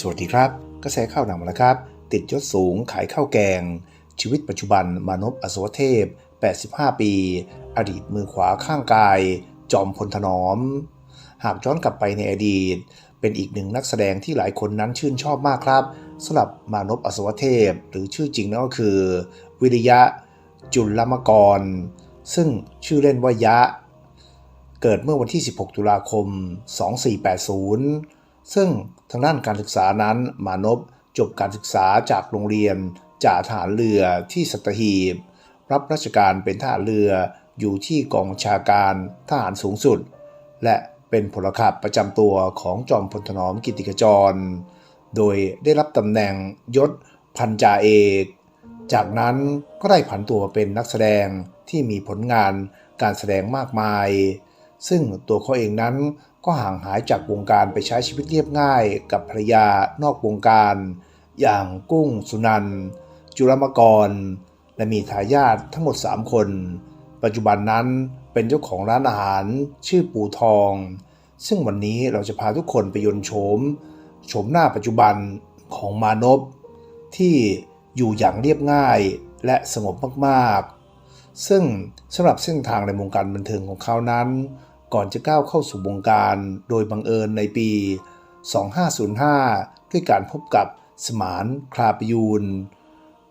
สวัสดีครับ กระแสข่าวหนังมาแล้วครับ ติดยศสูงขายข้าวแกง ชีวิตปัจจุบันมานพอสวเทพ 85 ปี อดีตมือขวาข้างกาย จอมพลถนอม หากย้อนกลับไปในอดีต เป็นอีกหนึ่งนักแสดงที่หลายคนนั้นชื่นชอบมากครับสำหรับมานพอสวเทพ หรือชื่อจริงนั่นก็คือ วิริยะ จุลมกร ซึ่งชื่อเล่นว่ายะ เกิดเมื่อวันที่ 16 ตุลาคม 2480 ซึ่งทางด้านการศึกษานั้นมานพจบการศึกษาจากโรงเรียนจ่าทหารเรือที่สัตหีบ รับราชการเป็นทหารเรืออยู่ที่กองชาการทหารสูงสุด และเป็นพลขับประจำตัวของจอมพลถนอมกิติขจร โดยได้รับตำแหน่งยศพันจ่าเอก จากนั้นก็ได้ผันตัวเป็นนักแสดงที่มีผลงานการแสดงมากมาย ซึ่งตัวเขาเองนั้นก็ห่างหายจากวงการไปใช้ชีวิตเรียบง่ายกับภรรยานอกวงการ อย่างกุ้งสุนัน จุลมกร และมีทายาททั้งหมด 3 คน ปัจจุบันนั้นเป็นเจ้าของร้านอาหารชื่อปูทอง ซึ่งวันนี้เราจะพาทุกคนไปยนโฉมโฉมหน้าปัจจุบันของมานพที่อยู่อย่างเรียบง่ายและสงบมากๆ ซึ่งสำหรับเส้นทางในวงการบันเทิงของเขานั้น ก่อนจะก้าวเข้าสู่วงการโดยบังเอิญในปี 2505 ด้วยการพบกับสมานคลาปยูน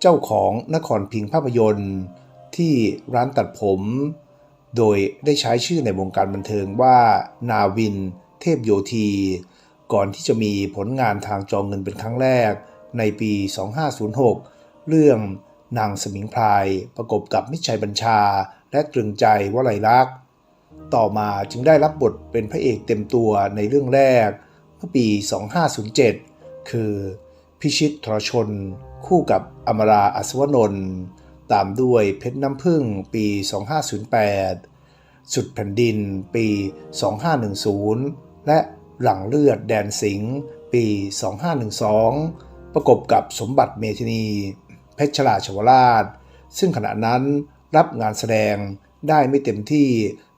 เจ้าของนครพิงภาพยนตร์ ที่ร้านตัดผม โดยได้ใช้ชื่อในวงการบันเทิงว่า นาวิน เทพโยธี ก่อนที่จะมีผลงานทางจอเงินเป็นครั้งแรก ในปี 2506 เรื่องนางสมิงพรายประกบกับมิชัยบัญชา และตรึงใจวลัยลักษณ์ ต่อมาจึงได้รับบทเป็นพระเอกเต็มตัวในเรื่องแรกเมื่อปี 2507 คือพิชิตทรชน คู่กับอมราอัศวนนท์ตามด้วยเพชรน้ำพึ่งปี 2508 สุดแผ่นดินปี 2510 และหลังเลือดแดนสิงห์ปี 2512 ประกบกับสมบัติเมธินี เพชรชลาชวราช ซึ่งขณะนั้นรับงานแสดงได้ไม่เต็มที่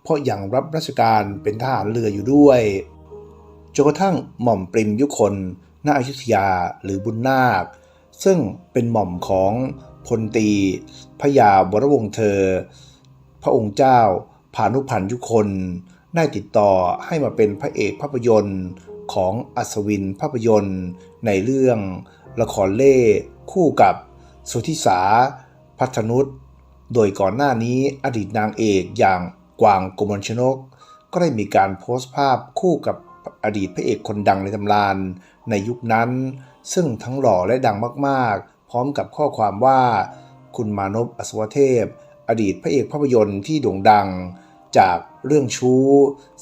เพราะยังรับราชการเป็นทหารเรืออยู่ด้วย จนกระทั่งหม่อมปริมยุคนณอยุธยาหรือบุญนาค ซึ่งเป็นหม่อมของพลตีพยาวรวงเธอ พระองค์เจ้าพานุพันธ์ยุคน ได้ติดต่อให้มาเป็นพระเอกภาพยนตร์ของอัศวินภาพยนตร์ ในเรื่องละครเล่คู่กับสุธิสา พัฒนุษโดยก่อนหน้านี้อดีตนางเอกอย่าง กวางกุมลชนก ก็ได้มีการโพสต์ภาพคู่กับอดีตพระเอกคนดังในตำนานในยุคนั้น ซึ่งทั้งหล่อและดังมากๆ พร้อมกับข้อความว่า คุณมานพอสวเทพ อดีตพระเอกภาพยนตร์ที่โด่งดัง จากเรื่องชู้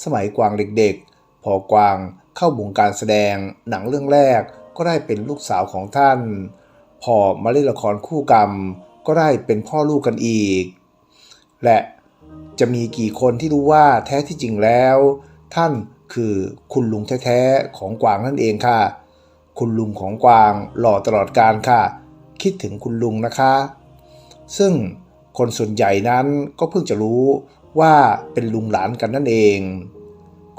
สมัยกวางเด็กๆ พอกวางเข้าวงการแสดงหนังเรื่องแรกก็ได้เป็นลูกสาวของท่าน พอมาเล่นละครคู่กรรม ก็ได้เป็นพ่อลูกกันอีก และ จะมีกี่คนที่รู้ว่าแท้ที่จริงแล้ว ท่านคือคุณลุงแท้ๆของกวางนั่นเองค่ะ คุณลุงของกวางหล่อตลอดการค่ะ คิดถึงคุณลุงนะคะ ซึ่งคนส่วนใหญ่นั้นก็เพิ่งจะรู้ว่าเป็นลุงหลานกันนั่นเอง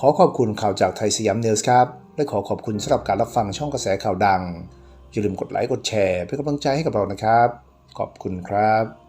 ขอขอบคุณข่าวจากไทยสยามเนิวส์ครับ และขอขอบคุณสำหรับการรับฟังช่องกระแสข่าวดัง อย่าลืมกดไลค์กดแชร์เพื่อกำลังใจให้กับเรานะครับ ขอบคุณครับ